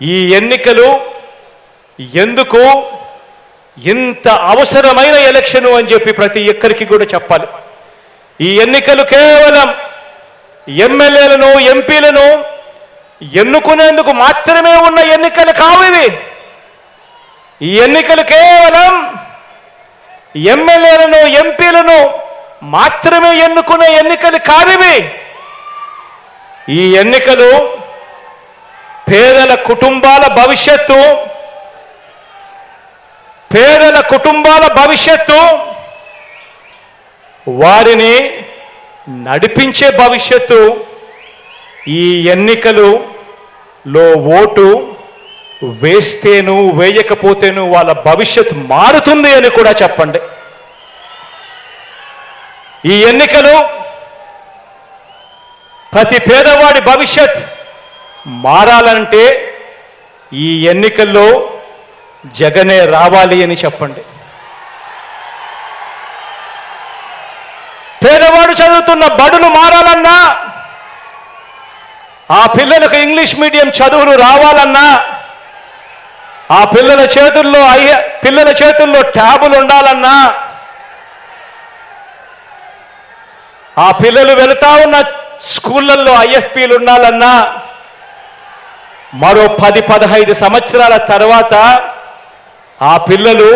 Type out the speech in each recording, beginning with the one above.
ఈ ఎన్నికలు ఎందుకు ఇంత అవసరమైన ఎలక్షను అని చెప్పి ప్రతి ఒక్కరికి కూడా చెప్పాలి. ఈ ఎన్నికలు కేవలం ఎమ్మెల్యేలను ఎంపీలను ఎన్నుకునేందుకు మాత్రమే ఉన్న ఎన్నికలు కావు ఇవి. ఈ ఎన్నికలు కేవలం ఎమ్మెల్యేలను ఎంపీలను మాత్రమే ఎన్నుకునే ఎన్నికలు కావివి ఈ ఎన్నికలు పేదల కుటుంబాల భవిష్యత్తు. పేదల కుటుంబాల భవిష్యత్తు. వారిని నడిపించే భవిష్యత్తు. ఈ ఎన్నికలు లో ఓటు వేస్తేను వేయకపోతేను వాళ్ళ భవిష్యత్ మారుతుంది అని కూడా చెప్పండి. ఈ ఎన్నికలు ప్రతి పేదవాడి భవిష్యత్ మారాలంటే ఈ ఎన్నికల్లో జగనే రావాలి అని చెప్పండి. పేదవాడు చదువుతున్న బడులు మారాలన్నా ఆ పిల్లలకు ఇంగ్లీష్ మీడియం చదువులు రావాలన్నా ఆ పిల్లల చేతుల్లో అయ్య పిల్లల చేతుల్లో ట్యాబులు ఉండాలన్నా ఆ పిల్లలు వెళుతా ఉన్న స్కూళ్ళల్లో ఐఎఫ్పీలు ఉండాలన్నా మరో పది పదహైదు సంవత్సరాల తర్వాత ఆ పిల్లలు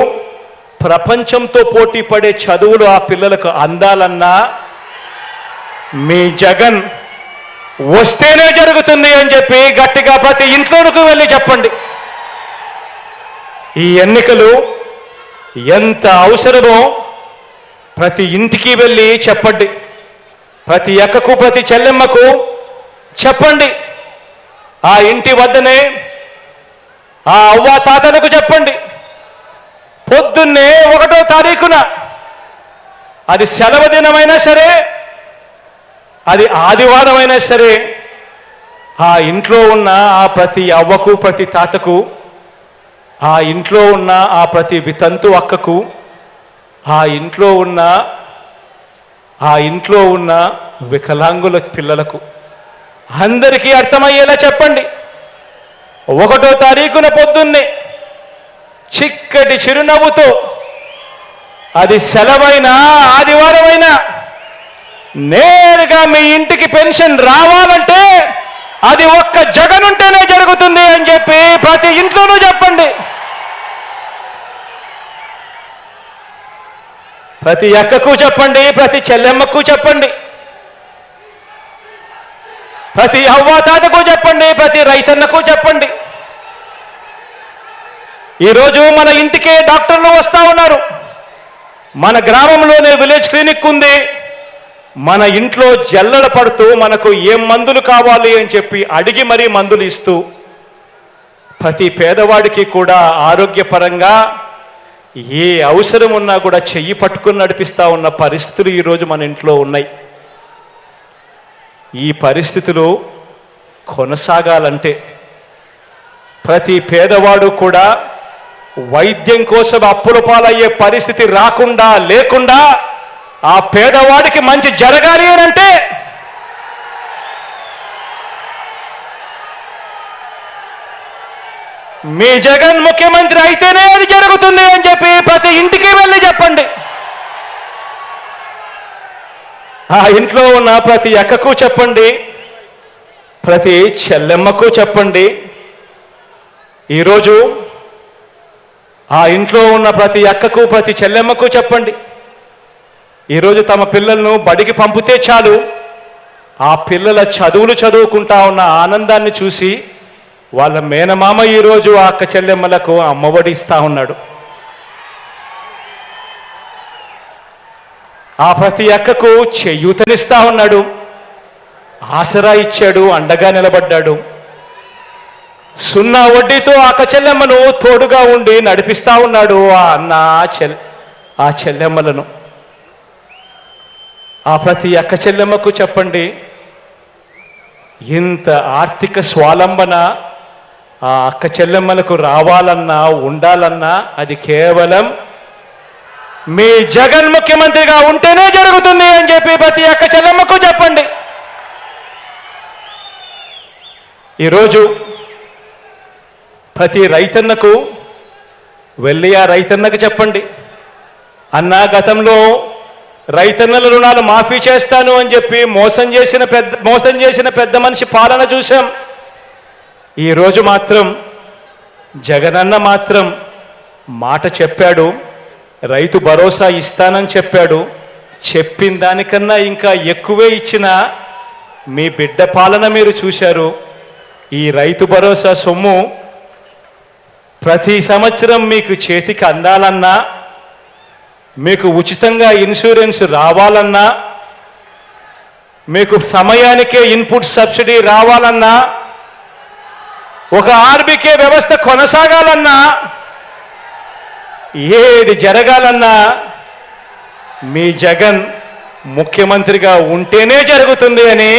ప్రపంచంతో పోటీ పడే చదువులు ఆ పిల్లలకు అందాలన్నా మీ జగన్ వస్తేనే జరుగుతుంది అని చెప్పి గట్టిగా ప్రతి ఇంట్లోనికి వెళ్ళి చెప్పండి. ఈ ఎన్నికలు ఎంత అవసరమో ప్రతి ఇంటికి వెళ్ళి చెప్పండి. ప్రతి ఎక్కకు ప్రతి చెల్లెమ్మకు చెప్పండి. ఆ ఇంటి వద్దనే ఆ అవ్వ తాతలకు చెప్పండి. పొద్దున్నే ఒకటో తారీఖున అది సెలవు దినమైనా సరే అది ఆదివారం అయినా సరే ఆ ఇంట్లో ఉన్న ఆ ప్రతి అవ్వకు ప్రతి తాతకు ఆ ఇంట్లో ఉన్న ఆ ప్రతి వితంతు అక్కకు ఆ ఇంట్లో ఉన్న ఆ ఇంట్లో ఉన్న వికలాంగుల పిల్లలకు అందరికీ అర్థమయ్యేలా చెప్పండి. ఒకటో తారీఖున పొద్దున్నే చిక్కటి చిరునవ్వుతో అది సెలవైనా ఆదివారమైనా నేరుగా మీ ఇంటికి పెన్షన్ రావాలంటే అది ఒక్క జగన్ ఉంటేనే జరుగుతుంది అని చెప్పి ప్రతి ఇంట్లోనూ చెప్పండి. ప్రతి అక్కకు చెప్పండి ప్రతి చెల్లెమ్మకు చెప్పండి. ప్రతి అవ్వాతాతకు చెప్పండి ప్రతి రైతన్నకు చెప్పండి. ఈరోజు మన ఇంటికే డాక్టర్లు వస్తూ ఉన్నారు. మన గ్రామంలోనే విలేజ్ క్లినిక్ ఉంది. మన ఇంట్లో జల్లడ పడుతూ మనకు ఏం మందులు కావాలి అని చెప్పి అడిగి మరీ మందులు ఇస్తూ ప్రతి పేదవాడికి కూడా ఆరోగ్యపరంగా ఏ అవసరం ఉన్నా కూడా చెయ్యి పట్టుకుని నడిపిస్తా ఉన్న పరిస్థితులు ఈరోజు మన ఇంట్లో ఉన్నాయి. ఈ పరిస్థితులు కొనసాగాలంటే ప్రతి పేదవాడు కూడా వైద్యం కోసం అప్పుల పాలయ్యే పరిస్థితి రాకుండా లేకుండా ఆ పేదవాడికి మంచి జరగాలి అంటే మీ జగన్ ముఖ్యమంత్రి అయితేనే అది జరుగుతుంది అని చెప్పి ప్రతి ఇంటికి వెళ్ళి చెప్పండి. ఆ ఇంట్లో ఉన్న ప్రతి అక్కకు చెప్పండి ప్రతి చెల్లెమ్మకు చెప్పండి. ఈరోజు ఆ ఇంట్లో ఉన్న ప్రతి అక్కకు ప్రతి చెల్లెమ్మకు చెప్పండి. ఈరోజు తమ పిల్లలను బడికి పంపితే చాలు. ఆ పిల్లల చదువులు చదువుకుంటా ఉన్న ఆనందాన్ని చూసి వాళ్ళ మేనమామ ఈరోజు ఆ అక్క చెల్లెమ్మలకు అమ్మఒడి ఇస్తా ఉన్నాడు. ఆ ప్రతి అక్కకు చేయూతనిస్తా ఉన్నాడు. ఆసరా ఇచ్చాడు అండగా నిలబడ్డాడు. సున్నా వడ్డీతో ఆ చెల్లెమ్మను తోడుగా ఉండి నడిపిస్తా ఉన్నాడు ఆ అన్న చెల్ ఆ చెల్లెమ్మలను. ఆ ప్రతి అక్క చెల్లెమ్మకు చెప్పండి ఇంత ఆర్థిక స్వాలంబన ఆ అక్క చెల్లెమ్మలకు రావాలన్నా ఉండాలన్నా అది కేవలం మీ జగన్ ముఖ్యమంత్రిగా ఉంటేనే జరుగుతుంది అని చెప్పి ప్రతి అక్క చెల్లమ్మకు చెప్పండి. ఈరోజు ప్రతి రైతన్నకు వెళ్ళి ఆ రైతన్నకు చెప్పండి. అన్నా గతంలో రైతన్నల రుణాలు మాఫీ చేస్తాను అని చెప్పి మోసం చేసిన పెద్ద మోసం చేసిన పెద్ద మనిషి పాలన చూశాం. ఈరోజు మాత్రం జగనన్న మాత్రం మాట చెప్పాడు. రైతు భరోసా ఇస్తానని చెప్పాడు. చెప్పిన దానికన్నా ఇంకా ఎక్కువే ఇచ్చిన మీ బిడ్డ పాలన మీరు చూశారు. ఈ రైతు భరోసా సొమ్ము ప్రతి సంవత్సరం మీకు చేతికి అందాలన్నా మీకు ఉచితంగా ఇన్సూరెన్స్ రావాలన్నా మీకు సమయానికే ఇన్పుట్ సబ్సిడీ రావాలన్నా ఒక ఆర్బికే వ్యవస్థ కొనసాగాలన్నా ఏది జరగాలన్నా మీ జగన్ ముఖ్యమంత్రిగా ఉంటేనే జరుగుతుంది అని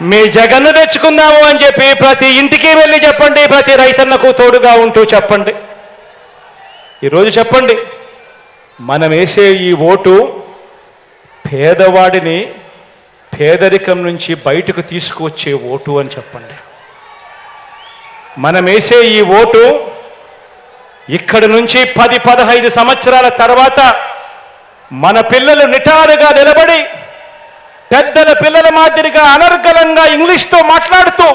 మీ జగన్ను తెచ్చుకుందాము అని చెప్పి ప్రతి ఇంటికి వెళ్ళి చెప్పండి ప్రతి రైతన్నకు తోడుగా ఉంటూ చెప్పండి. ఈరోజు చెప్పండి మనం వేసే ఈ ఓటు పేదవాడిని పేదరికం నుంచి బయటకు తీసుకువచ్చే ఓటు అని చెప్పండి. మనం వేసే ఈ ఓటు ఇక్కడి నుంచి పది పదహైదు సంవత్సరాల తర్వాత మన పిల్లలు నిటారుగా నిలబడి పెద్దల పిల్లల మాదిరిగా అనర్గలంగా ఇంగ్లీష్తో మాట్లాడుతూ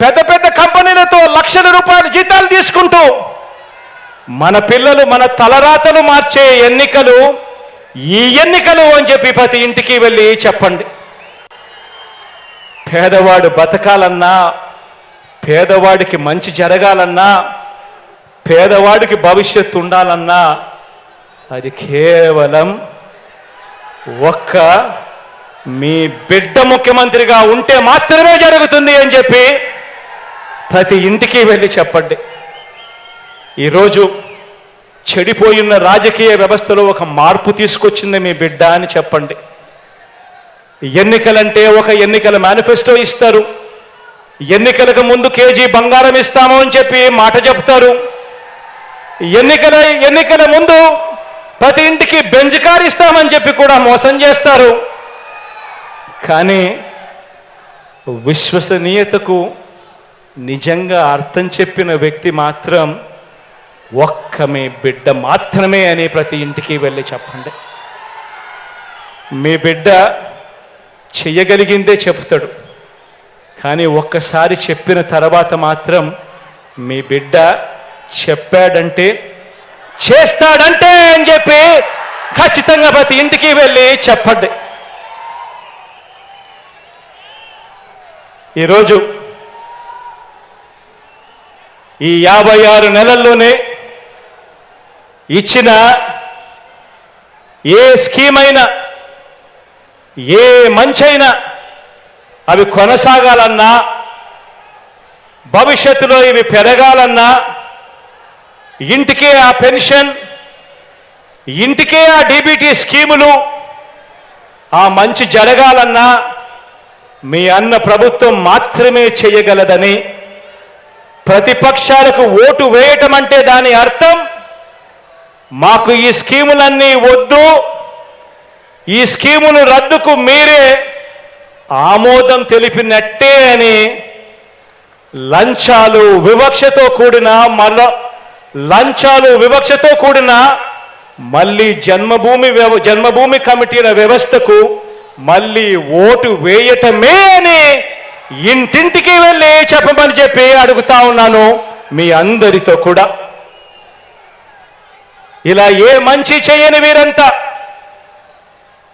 పెద్ద పెద్ద కంపెనీలతో లక్షల రూపాయల జీతాలు తీసుకుంటూ మన పిల్లలు మన తలరాతలు మార్చే ఎన్నికలు ఈ ఎన్నికలు అని చెప్పి ప్రతి ఇంటికి వెళ్ళి చెప్పండి. పేదవాడు బతకాలన్నా పేదవాడికి మంచి జరగాలన్నా పేదవాడికి భవిష్యత్తు ఉండాలన్నా అది కేవలం ఒక్క మీ బిడ్డ ముఖ్యమంత్రిగా ఉంటే మాత్రమే జరుగుతుంది అని చెప్పి ప్రతి ఇంటికి వెళ్ళి చెప్పండి. ఈరోజు చెడిపోయిన రాజకీయ వ్యవస్థలో ఒక మార్పు తీసుకొచ్చింది మీ బిడ్డ అని చెప్పండి. ఎన్నికలంటే ఒక ఎన్నికల మేనిఫెస్టో ఇస్తారు. ఎన్నికలకు ముందు కేజీ బంగారం ఇస్తాము అని చెప్పి మాట చెప్తారు. ఎన్నికల ఎన్నికల ముందు ప్రతి ఇంటికి బెంజ్ కార్ ఇస్తామని చెప్పి కూడా మోసం చేస్తారు. కానీ విశ్వసనీయతకు నిజంగా అర్థం చెప్పిన వ్యక్తి మాత్రం ఒక్క మీ బిడ్డ మాత్రమే అని ప్రతి ఇంటికి వెళ్ళి చెప్పండి. మీ బిడ్డ చెయ్యగలిగిందే చెప్తాడు. కానీ ఒక్కసారి చెప్పిన తర్వాత మాత్రం మీ బిడ్డ చెప్పాడంటే చేస్తాడంటే అని చెప్పి ఖచ్చితంగా ప్రతి ఇంటికి వెళ్ళి చెప్పండి. ఈరోజు ఈ యాభై ఆరు నెలల్లోనే ఇచ్చిన ఏ స్కీమ్ అయినా ఏ మంచైనా అవి కొనసాగాలన్నా భవిష్యత్తులో ఇవి పెరగాలన్నా ఇంటికే ఆ పెన్షన్ ఇంటికే ఆ డీబీటీ స్కీములు ఆ మంచి జరగాలన్నా మీ అన్న ప్రభుత్వం మాత్రమే చేయగలదని ప్రతిపక్షాలకు ఓటు వేయటం అంటే దాని అర్థం మాకు ఈ స్కీములన్నీ వద్దు ఈ స్కీములు రద్దుకు మీరే ఆమోదం తెలిపినట్టే అని లంచాలు వివక్షతో కూడిన మరో లంచాలు వివక్షతో కూడిన మళ్ళీ జన్మభూమి వ్యవ జన్మభూమి కమిటీల వ్యవస్థకు మళ్ళీ ఓటు వేయటమే అని ఇంటింటికి వెళ్ళి చెప్పమని చెప్పి అడుగుతా ఉన్నాను మీ అందరితో కూడా. ఇలా ఏ మంచి చేయని వీరంతా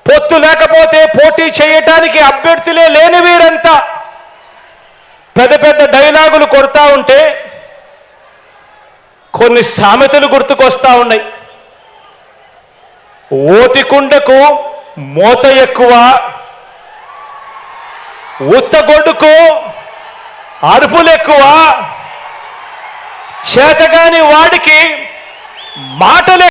పొత్తు లేకపోతే పోటీ చేయటానికి అభ్యర్థులే లేని వీరంతా పెద్ద పెద్ద డైలాగులు కొడతా ఉంటే కొన్ని సామెతలు గుర్తుకొస్తా ఉన్నాయి. ఓటికుండకు మోత ఎక్కువ ఉత్తగొడ్డుకు అరుపులు ఎక్కువ చేతగాని వాడికి మాటలు